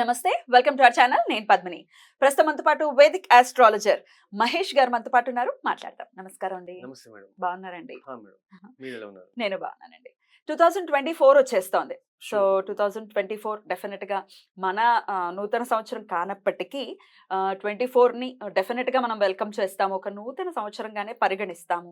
నమస్తే welcome to our channel. నేను పద్మిని. ప్రస్తుతం మనతో పాటు వేదిక్ ఆస్ట్రాలజర్ మహేష్ గారు మనతో పాటు ఉన్నారు. మాట్లాడదాం. నమస్కారం అండి. నమస్తే మేడం. బాగున్నారండి. నేను బాగున్నానండి. టూ థౌజండ్ ట్వంటీ ఫోర్ వచ్చేస్తోంది. So two thousand twenty four డెఫినెట్గా మన నూతన సంవత్సరం కానప్పటికీ ట్వంటీ ఫోర్ని డెఫినెట్గా మనం వెల్కమ్ చేస్తాము. ఒక నూతన సంవత్సరంగానే పరిగణిస్తాము.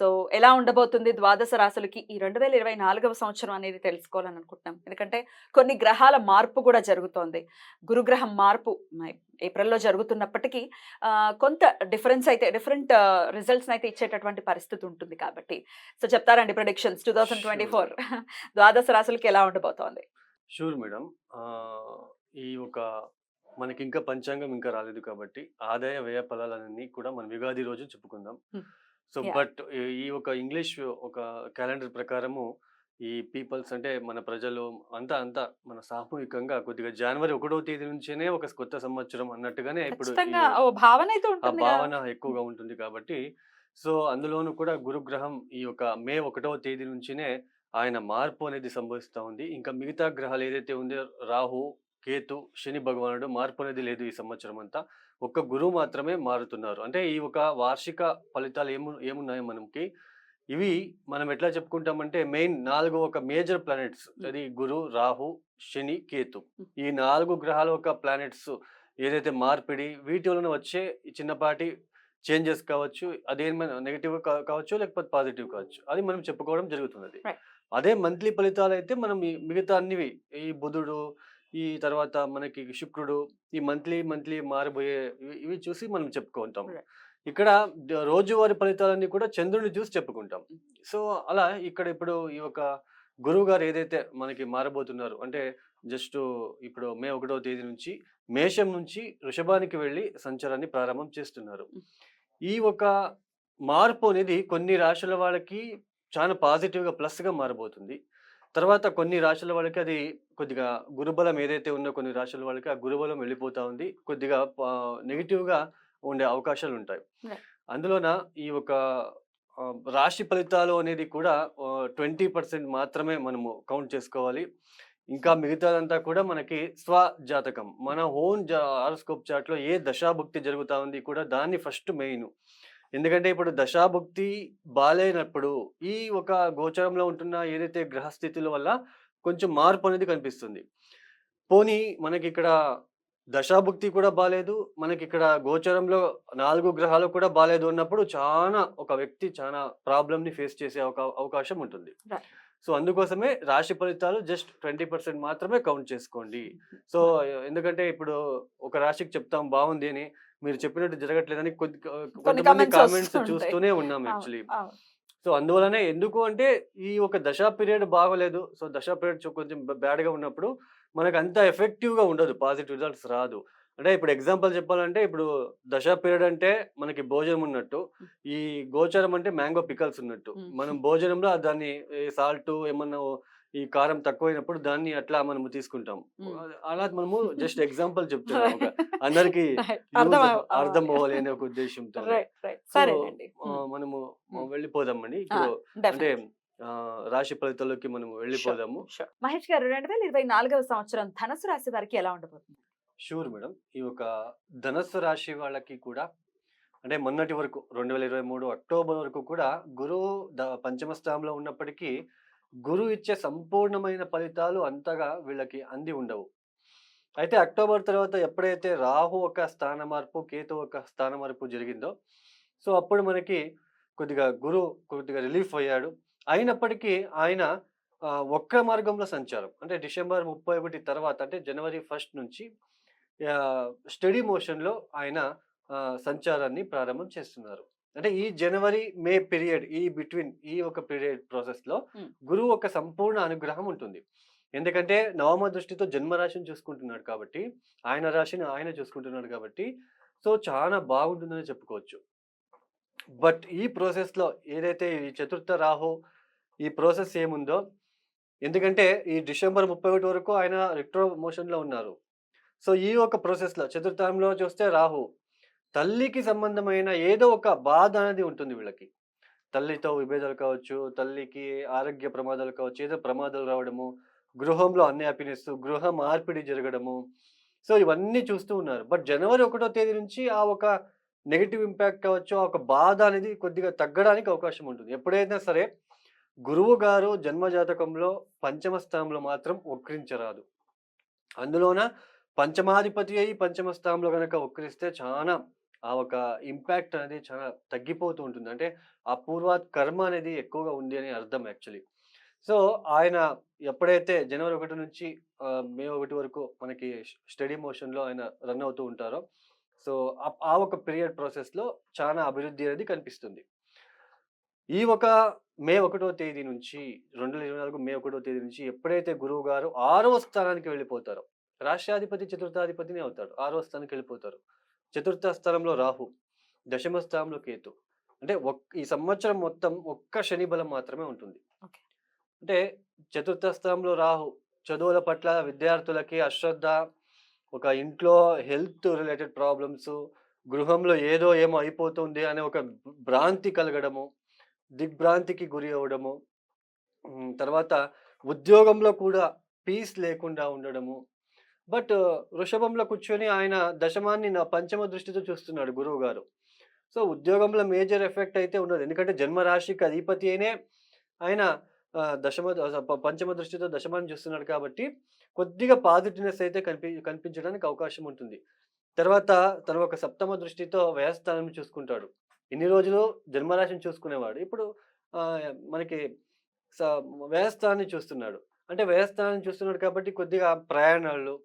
సో ఎలా ఉండబోతుంది ద్వాదశ రాశులకి ఈ రెండు వేల ఇరవై నాలుగవ సంవత్సరం అనేది తెలుసుకోవాలని అనుకుంటున్నాం ఎందుకంటే కొన్ని గ్రహాల మార్పు కూడా జరుగుతోంది. గురుగ్రహం మార్పు ఏప్రిల్లో జరుగుతున్నప్పటికీ కొంత డిఫరెన్స్ అయితే డిఫరెంట్ రిజల్ట్స్ అయితే ఇచ్చేటటువంటి పరిస్థితి ఉంటుంది కాబట్టి. సో చెప్తారండి predictions? Two thousand twenty four ద్వాదశ రాశులకి ఎలా ఉండబోతోంది? షూర్ మేడం ఆ, ఈ ఒక మనకి ఇంకా పంచాంగం ఇంకా రాలేదు కాబట్టి ఆదాయ వ్యయ ఫలాలన్నీ కూడా మనం యుగాది రోజు చెప్పుకుందాం. సో. బట్ ఈ ఒక ఇంగ్లీష్ ఒక క్యాలెండర్ ప్రకారము ఈ పీపుల్స్ అంటే మన ప్రజలు అంతా అంతా మన సామూహికంగా కొద్దిగా జనవరి ఒకటో తేదీ నుంచేనే ఒక కొత్త సంవత్సరం అన్నట్టుగానే ఇప్పుడు భావన ఎక్కువగా ఉంటుంది కాబట్టి సో అందులోనూ కూడా గురుగ్రహం ఈ యొక్క మే ఒకటవ తేదీ నుంచినే ఆయన మార్పు అనేది సంభవిస్తూ ఉంది. ఇంకా మిగతా గ్రహాలు ఏదైతే ఉందో రాహు కేతు శని భగవానుడు మార్పు అనేది లేదు ఈ సంవత్సరం అంతా. ఒక్క గురువు మాత్రమే మారుతున్నారు. అంటే ఈ ఒక వార్షిక ఫలితాలు ఏము ఏమున్నాయో మనకి? ఇవి మనం ఎట్లా చెప్పుకుంటామంటే మెయిన్ నాలుగు ఒక మేజర్ ప్లానెట్స్. అది గురు రాహు శని కేతు. ఈ నాలుగు గ్రహాల ఒక ప్లానెట్స్ ఏదైతే మార్పిడి వీటి వలన వచ్చే చిన్నపాటి చేంజెస్ కావచ్చు అదేమైనా నెగిటివ్ కావచ్చు లేకపోతే పాజిటివ్ కావచ్చు. అది మనం చెప్పుకోవడం జరుగుతున్నది. అదే మంత్లీ ఫలితాలు అయితే మనం ఈ మిగతా అన్నివి ఈ బుధుడు ఈ తర్వాత మనకి శుక్రుడు ఈ మంత్లీ మంత్లీ మారిపోయే ఇవి- ఇవి చూసి మనం చెప్పుకుంటాం. Right. ఇక్కడ ద- రోజువారీ ఫలితాలన్నీ కూడా చంద్రుడిని చూసి చెప్పుకుంటాం. సో అలా ఇక్కడ ఇప్పుడు ఈ యొక్క గురువు గారు ఏదైతే మనకి మారబోతున్నారు అంటే జస్ట్ ఇప్పుడు మే ఒకటో తేదీ నుంచి మేషం నుంచి వృషభానికి వెళ్ళి సంచారాన్ని ప్రారంభం చేస్తున్నారు. ఈ ఒక మార్పు అనేది కొన్ని రాశుల వాళ్ళకి చాలా పాజిటివ్గా ప్లస్గా మారబోతుంది. తర్వాత కొన్ని రాశుల వాళ్ళకి అది కొద్దిగా గురుబలం ఏదైతే ఉందో కొన్ని రాశుల వాళ్ళకి ఆ గురుబలం వెళ్ళిపోతా ఉంది. కొద్దిగా నెగిటివ్గా ఉండే అవకాశాలు ఉంటాయి. అందులోన ఈ ఒక రాశి ఫలితాలు అనేది కూడా ట్వంటీ పర్సెంట్ మాత్రమే మనము కౌంట్ చేసుకోవాలి. ఇంకా మిగతాదంతా కూడా మనకి స్వ జాతకం మన ఓన్ హారోస్కోప్ చార్ట్లో ఏ దశాభుక్తి జరుగుతా ఉంది కూడా దాన్ని ఫస్ట్ మెయిన్. ఎందుకంటే ఇప్పుడు దశాభుక్తి బాలేనప్పుడు ఈ ఒక గోచరంలో ఉంటున్న ఏదైతే గ్రహస్థితుల వల్ల కొంచెం మార్పు అనేది కనిపిస్తుంది. పోనీ మనకి ఇక్కడ దశాభుక్తి కూడా బాలేదు మనకి ఇక్కడ గోచరంలో నాలుగు గ్రహాలు కూడా బాలేదు అన్నప్పుడు చాలా ఒక వ్యక్తి చాలా ప్రాబ్లమ్ని ఫేస్ చేసే ఒక అవకాశం ఉంటుంది. సో అందుకోసమే రాశి ఫలితాలు జస్ట్ ట్వంటీ పర్సెంట్ మాత్రమే కౌంట్ చేసుకోండి. సో ఎందుకంటే ఇప్పుడు ఒక రాశికి చెప్తాం బాగుంది అని మీరు చెప్పినట్టు జరగట్లేదని కొద్ది కొంతమంది కామెంట్స్. చూస్తూనే ఉన్నాం యాక్చువల్లీ. సో అందువలనే ఎందుకు అంటే ఈ ఒక దశా పీరియడ్ బాగోలేదు సో దశా పీరియడ్ కొంచెం బ్యాడ్గా ఉన్నప్పుడు మనకు అంత ఎఫెక్టివ్గా ఉండదు పాజిటివ్ రిజల్ట్స్ రాదు అంటే ఇప్పుడు ఎగ్జాంపుల్ చెప్పాలంటే ఇప్పుడు దశా పీరియడ్ అంటే మనకి భోజనం ఉన్నట్టు ఈ గోచరం అంటే మ్యాంగో పికల్స్ ఉన్నట్టు. మనం భోజనంలో దాన్ని సాల్ట్ ఏమన్నా ఈ కారం తక్కువైనప్పుడు దాన్ని అట్లా మనము తీసుకుంటాం. అలా మనము జస్ట్ ఎగ్జాంపుల్ చెప్తున్నాం అందరికి. అర్థం అవ్వాలి. అనే ఒక ఉద్దేశంతో. మనము. వెళ్ళిపోదామండి ఇప్పుడు అంటే రాశి ఫలితాల్లోకి మనం వెళ్ళిపోదాము. మహేష్ గారు రెండు వేల ఇరవై నాలుగవ సంవత్సరం ధనుసు రాశి వారికి ఎలా ఉండబోతుంది షూర్ మేడం ఈ ఒక ధనస్సు రాశి వాళ్ళకి కూడా అంటే మొన్నటి వరకు రెండు వేల ఇరవై మూడు అక్టోబర్ వరకు కూడా గురువు పంచమ స్థానంలో ఉన్నప్పటికీ గురువు ఇచ్చే సంపూర్ణమైన ఫలితాలు అంతగా వీళ్ళకి అంది ఉండవు. అయితే అక్టోబర్ తర్వాత ఎప్పుడైతే రాహు ఒక స్థాన మార్పు కేతు ఒక స్థాన మార్పు జరిగిందో సో అప్పుడు మనకి కొద్దిగా గురు కొద్దిగా రిలీఫ్ అయ్యాడు. అయినప్పటికీ ఆయన ఒక్క మార్గంలో సంచారం. అంటే డిసెంబర్ ముప్పై ఒకటి తర్వాత అంటే జనవరి ఫస్ట్ నుంచి స్టడీ మోషన్లో ఆయన సంచారాన్ని ప్రారంభం చేస్తున్నారు. అంటే ఈ జనవరి మే పీరియడ్ ఈ బిట్వీన్ ఈ ఒక పీరియడ్ ప్రాసెస్లో Hmm. గురువు ఒక సంపూర్ణ అనుగ్రహం ఉంటుంది. ఎందుకంటే నవమ దృష్టితో జన్మరాశిని చూసుకుంటున్నాడు కాబట్టి ఆయన రాశిని ఆయన చూసుకుంటున్నాడు కాబట్టి సో చాలా బాగుంటుందని చెప్పుకోవచ్చు. బట్ ఈ ప్రాసెస్లో ఏదైతే ఈ చతుర్థ రాహు ఈ ప్రాసెస్ ఏముందో ఎందుకంటే ఈ డిసెంబర్ ముప్పై ఒకటి వరకు ఆయన రిట్రో మోషన్లో ఉన్నారు. సో ఈ ఒక ప్రాసెస్లో చతుర్థంలో చూస్తే రాహు తల్లికి సంబంధమైన ఏదో ఒక బాధ అనేది ఉంటుంది వీళ్ళకి. తల్లితో విభేదాలు కావచ్చు తల్లికి ఆరోగ్య ప్రమాదాలు కావచ్చు ఏదో ప్రమాదాలు రావడము గృహంలో అన్యాపినెస్ గృహ మార్పిడి జరగడము. సో ఇవన్నీ చూస్తూ ఉన్నారు. బట్ జనవరి ఒకటో తేదీ నుంచి ఆ ఒక నెగిటివ్ ఇంపాక్ట్ కావచ్చు ఆ ఒక బాధ అనేది కొద్దిగా తగ్గడానికి అవకాశం ఉంటుంది. ఎప్పుడైనా సరే గురువు గారు జన్మ జాతకంలో పంచమ స్థానంలో మాత్రం వక్రించరాదు. అందులోన పంచమాధిపతి అయి పంచమ స్థానంలో కనుక వక్రిస్తే చాలా ఆ ఒక ఇంపాక్ట్ అనేది చాలా తగ్గిపోతూ ఉంటుంది. అంటే ఆ పూర్వాత్ కర్మ అనేది ఎక్కువగా ఉంది అని అర్థం యాక్చువల్లీ. సో ఆయన ఎప్పుడైతే జనవరి ఒకటి నుంచి మే ఒకటి వరకు మనకి స్టడీ మోషన్లో ఆయన రన్ అవుతూ ఉంటారో సో ఆ- ఒక పీరియడ్ ప్రాసెస్లో చాలా అభివృద్ధి అనేది కనిపిస్తుంది. ఈ ఒక మే ఒకటో తేదీ నుంచి రెండు వేల ఇరవై నాలుగు మే ఒకటో తేదీ నుంచి ఎప్పుడైతే గురువు గారు ఆరవ స్థానానికి వెళ్ళిపోతారో రాష్ట్రాధిపతి చతుర్థాధిపతిని అవుతాడు. ఆరవ స్థానానికి వెళ్ళిపోతారు. చతుర్థ స్థానంలో రాహు దశమ స్థానంలో కేతు అంటే ఒక్ ఈ సంవత్సరం మొత్తం ఒక్క శని బలం మాత్రమే ఉంటుంది. అంటే చతుర్థ స్థానంలో రాహు చదువుల పట్ల విద్యార్థులకి అశ్రద్ధ ఒక ఇంట్లో హెల్త్ రిలేటెడ్ ప్రాబ్లమ్స్ గృహంలో ఏదో ఏమో అయిపోతుంది అనే ఒక భ్రాంతి కలగడము దిగ్భ్రాంతికి గురి అవ్వడము తర్వాత ఉద్యోగంలో కూడా పీస్ లేకుండా ఉండడము బట్ వృషభంలో కూర్చొని ఆయన దశమాన్ని నా పంచమ దృష్టితో చూస్తున్నాడు గురువు గారు సో ఉద్యోగంలో మేజర్ ఎఫెక్ట్ అయితే ఉండదు. ఎందుకంటే జన్మరాశికి అధిపతి అయినే ఆయన దశమ పంచమ దృష్టితో దశమాన్ని చూస్తున్నాడు కాబట్టి కొద్దిగా పాజిటివ్నెస్ అయితే కనిపి కనిపించడానికి అవకాశం ఉంటుంది. తర్వాత తన ఒక సప్తమ దృష్టితో వ్యయస్థానం చూసుకుంటాడు. ఇన్ని రోజులు జన్మరాశిని చూసుకునేవాడు. ఇప్పుడు మనకి స- వ్యయస్థానాన్ని చూస్తున్నాడు. అంటే వ్యయస్థానాన్ని చూస్తున్నాడు కాబట్టి కొద్దిగా ప్రయాణాలు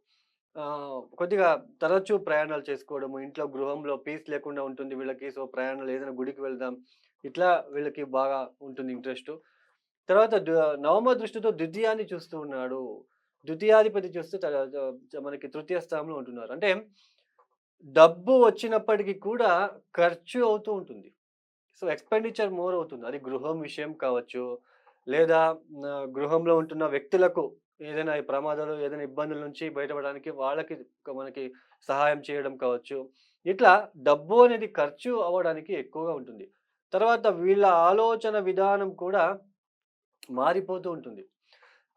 కొద్దిగా తరచూ ప్రయాణాలు చేసుకోవడము ఇంట్లో గృహంలో పీస్ లేకుండా ఉంటుంది వీళ్ళకి సో ప్రయాణాలు ఏదైనా గుడికి వెళ్దాం ఇట్లా వీళ్ళకి బాగా ఉంటుంది ఇంట్రెస్ట్. తర్వాత నవమ దృష్టితో ద్వితీయాన్ని చూస్తూ ఉన్నాడు. ద్వితీయాధిపతి చూస్తే మనకి తృతీయ స్థానంలో ఉంటున్నారు. అంటే డబ్బు వచ్చినప్పటికీ కూడా ఖర్చు అవుతూ ఉంటుంది. సో ఎక్స్పెండిచర్ మోర్ అవుతుంది. అది గృహం విషయం కావచ్చు లేదా గృహంలో ఉంటున్న వ్యక్తులకు ఏదైనా ఈ ప్రమాదాలు ఏదైనా ఇబ్బందుల నుంచి బయటపడడానికి వాళ్ళకి మనకి సహాయం చేయడం కావచ్చు. ఇట్లా డబ్బు అనేది ఖర్చు అవ్వడానికి ఎక్కువగా ఉంటుంది. తర్వాత వీళ్ళ ఆలోచన విధానం కూడా మారిపోతూ ఉంటుంది.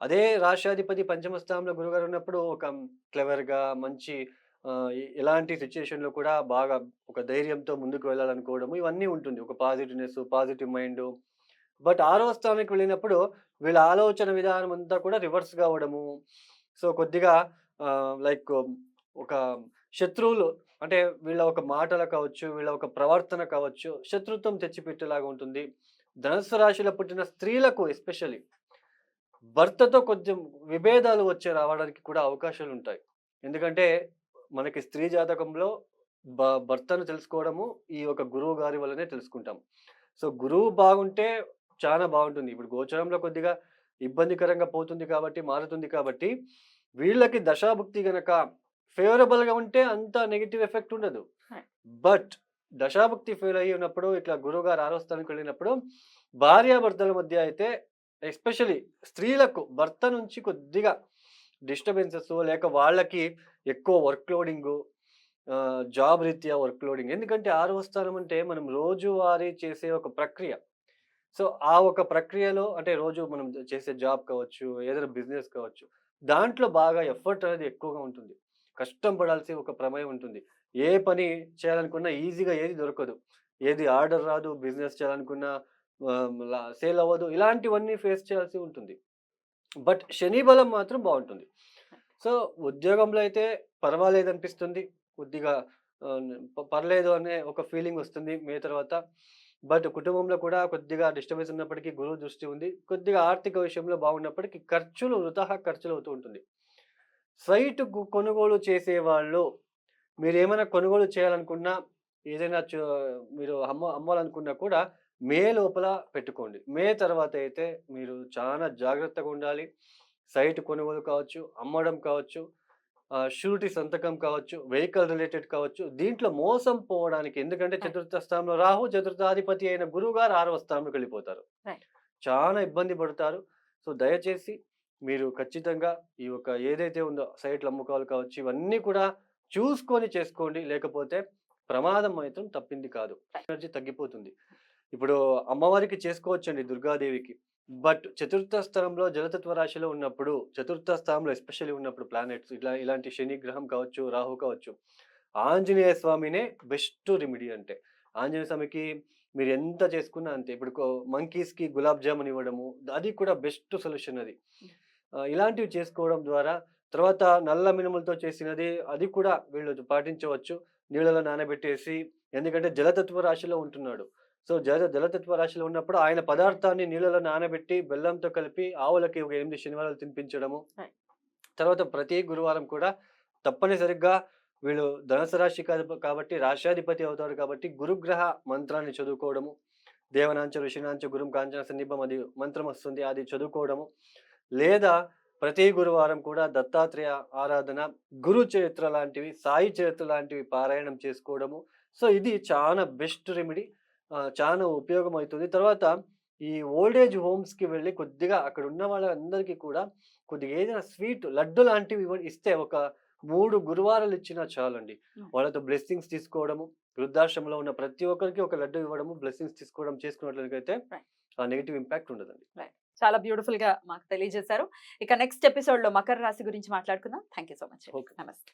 అదే రాష్ట్రాధిపతి పంచమస్థానంలో గురుగారు ఉన్నప్పుడు ఒక క్లెవర్గా మంచి ఎలాంటి సిచ్యుయేషన్లో కూడా బాగా ఒక ధైర్యంతో ముందుకు వెళ్ళాలనుకోవడము ఇవన్నీ ఉంటుంది. ఒక పాజిటివ్నెస్ పాజిటివ్ మైండ్ బట్ ఆరో స్థానానికి వెళ్ళినప్పుడు వీళ్ళ ఆలోచన విధానం అంతా కూడా రివర్స్ కావడము సో కొద్దిగా లైక్ ఒక శత్రువులు అంటే వీళ్ళ ఒక మాటలు కావచ్చు వీళ్ళ ఒక ప్రవర్తన కావచ్చు శత్రుత్వం తెచ్చిపెట్టేలాగా ఉంటుంది. ధనుసు రాశిలో పుట్టిన స్త్రీలకు ఎస్పెషల్లీ భర్తతో కొంచెం విభేదాలు వచ్చే రావడానికి కూడా అవకాశాలు ఉంటాయి. ఎందుకంటే మనకి స్త్రీ జాతకంలో భ భర్తను తెలుసుకోవడము ఈ ఒక గురువు గారి వల్లనే తెలుసుకుంటాం. సో గురువు బాగుంటే చాలా బాగుంటుంది. ఇప్పుడు గోచరంలో కొద్దిగా ఇబ్బందికరంగా పోతుంది కాబట్టి మారుతుంది కాబట్టి వీళ్ళకి దశాభుక్తి గనక ఫేవరబుల్గా ఉంటే అంత నెగిటివ్ ఎఫెక్ట్ ఉండదు. బట్ దశాభుక్తి ఫెయిల్ అయ్యి ఉన్నప్పుడు ఇట్లా గురువు గారు ఆరో స్థానానికి వెళ్ళినప్పుడు భార్యాభర్తల మధ్య అయితే ఎస్పెషలీ స్త్రీలకు భర్త నుంచి కొద్దిగా డిస్టర్బెన్సెస్ లేక వాళ్ళకి ఎక్కువ వర్క్ లోడింగు జాబ్ రీత్యా వర్క్ లోడింగ్ ఎందుకంటే ఆరవ స్థానం అంటే మనం రోజువారీ చేసే ఒక ప్రక్రియ. సో ఆ ఒక ప్రక్రియలో అంటే రోజు మనం చేసే జాబ్ కావచ్చు ఏదైనా బిజినెస్ కావచ్చు దాంట్లో బాగా ఎఫర్ట్ అనేది ఎక్కువగా ఉంటుంది. కష్టం పడాల్సి ఒక ప్రమేయం ఉంటుంది. ఏ పని చేయాలనుకున్నా ఈజీగా ఏది దొరకదు. ఏది ఆర్డర్ రాదు బిజినెస్ చేయాలనుకున్నా సేల్ అవ్వదు ఇలాంటివన్నీ ఫేస్ చేయాల్సి ఉంటుంది. బట్ శని బలం మాత్రం బాగుంటుంది. సో ఉద్యోగంలో అయితే పర్వాలేదు అనిపిస్తుంది. కొద్దిగా పర్లేదు అనే ఒక ఫీలింగ్ వస్తుంది. మే తర్వాత బట్ కుటుంబంలో కూడా కొద్దిగా డిస్టర్బెన్స్ ఉన్నప్పటికీ గురువు దృష్టి ఉంది. కొద్దిగా ఆర్థిక విషయంలో బాగున్నప్పటికీ ఖర్చులు వృధా ఖర్చులు అవుతూ ఉంటుంది. సైట్ కొనుగోలు చేసే వాళ్ళు మీరు ఏమైనా కొనుగోలు చేయాలనుకున్నా ఏదైనా మీరు అమ్మ అమ్మాలనుకున్నా కూడా మే లోపల పెట్టుకోండి. మే తర్వాత అయితే మీరు చాలా జాగ్రత్తగా ఉండాలి. సైట్ కొనుగోలు కావచ్చు అమ్మడం కావచ్చు షూరిటీ సంతకం కావచ్చు వెహికల్ రిలేటెడ్ కావచ్చు దీంట్లో మోసం పోవడానికి ఎందుకంటే. చతుర్థ స్థానంలో రాహు చతుర్థాధిపతి అయిన గురువు గారు ఆరవ స్థానంలోకి వెళ్ళిపోతారు. చాలా ఇబ్బంది పడతారు. సో దయచేసి మీరు ఖచ్చితంగా ఈ యొక్క ఏదైతే ఉందో సైట్లు అమ్మకాలు కావచ్చు ఇవన్నీ కూడా చూసుకొని చేసుకోండి. లేకపోతే ప్రమాదం మాత్రం తప్పింది కాదు. ఎనర్జీ తగ్గిపోతుంది. ఇప్పుడు అమ్మవారికి చేసుకోవచ్చండి దుర్గాదేవికి. బట్ చతుర్థ స్థలంలో జలతత్వ రాశిలో ఉన్నప్పుడు చతుర్థ స్థలంలో ఎస్పెషల్లీ ఉన్నప్పుడు ప్లానెట్స్ ఇట్లా ఇలాంటి శని గ్రహం కావచ్చు రాహు కావచ్చు ఆంజనేయ స్వామినే బెస్ట్ రెమెడీ అంటే. ఆంజనేయ స్వామికి మీరు ఎంత చేసుకున్నా అంతే. ఇప్పుడు మంకీస్కి గులాబ్ జామున్ ఇవ్వడము అది కూడా బెస్ట్ సొల్యూషన్ అది. ఇలాంటివి చేసుకోవడం ద్వారా తర్వాత నల్ల మినుములతో చేసినది అది కూడా వీళ్ళు పాటించవచ్చు. నీళ్ళలో నానబెట్టేసి ఎందుకంటే జలతత్వ రాశిలో ఉంటున్నాడు. సో జల జలతత్వ రాశిలో ఉన్నప్పుడు ఆయన పదార్థాన్ని నీళ్ళలో నానబెట్టి బెల్లంతో కలిపి ఆవులకి ఒక ఎనిమిది శనివారాలు తినిపించడము. తర్వాత ప్రతి గురువారం కూడా తప్పనిసరిగా వీళ్ళు ధనుసు రాశి కాదు- కాబట్టి రాష్ట్రాధిపతి అవుతాడు కాబట్టి గురుగ్రహ మంత్రాన్ని చదువుకోవడము. దేవనాంచ ఋషినాంచ గురుం కాంచన సన్నిభం అది మంత్రం వస్తుంది అది చదువుకోవడము. లేదా ప్రతి గురువారం కూడా దత్తాత్రేయ ఆరాధన గురు చరిత్ర లాంటివి సాయి చరిత్ర లాంటివి పారాయణం చేసుకోవడము. సో ఇది చాలా బెస్ట్ రెమెడీ. చాలా ఉపయోగం అవుతుంది తర్వాత ఈ ఓల్డేజ్ హోమ్స్కి వెళ్ళి కొద్దిగా అక్కడ ఉన్న వాళ్ళందరికీ కూడా కొద్దిగా ఏదైనా స్వీట్ లడ్డు లాంటివి ఇస్తే ఒక మూడు గురువారాలు ఇచ్చినా చాలండి. వాళ్ళతో బ్లెస్సింగ్స్ తీసుకోవడము వృద్ధాశ్రమంలో ఉన్న ప్రతి ఒక్కరికి ఒక లడ్డు ఇవ్వడము బ్లెస్సింగ్స్ తీసుకోవడం చేసుకున్నట్లయితే. ఆ నెగిటివ్ ఇంపాక్ట్ ఉండదండి. చాలా బ్యూటిఫుల్గా మాకు తెలియజేశారు. ఇక నెక్స్ట్ ఎపిసోడ్లో మకర రాశి గురించి మాట్లాడుకుందాం. Thank you so much. నమస్తే.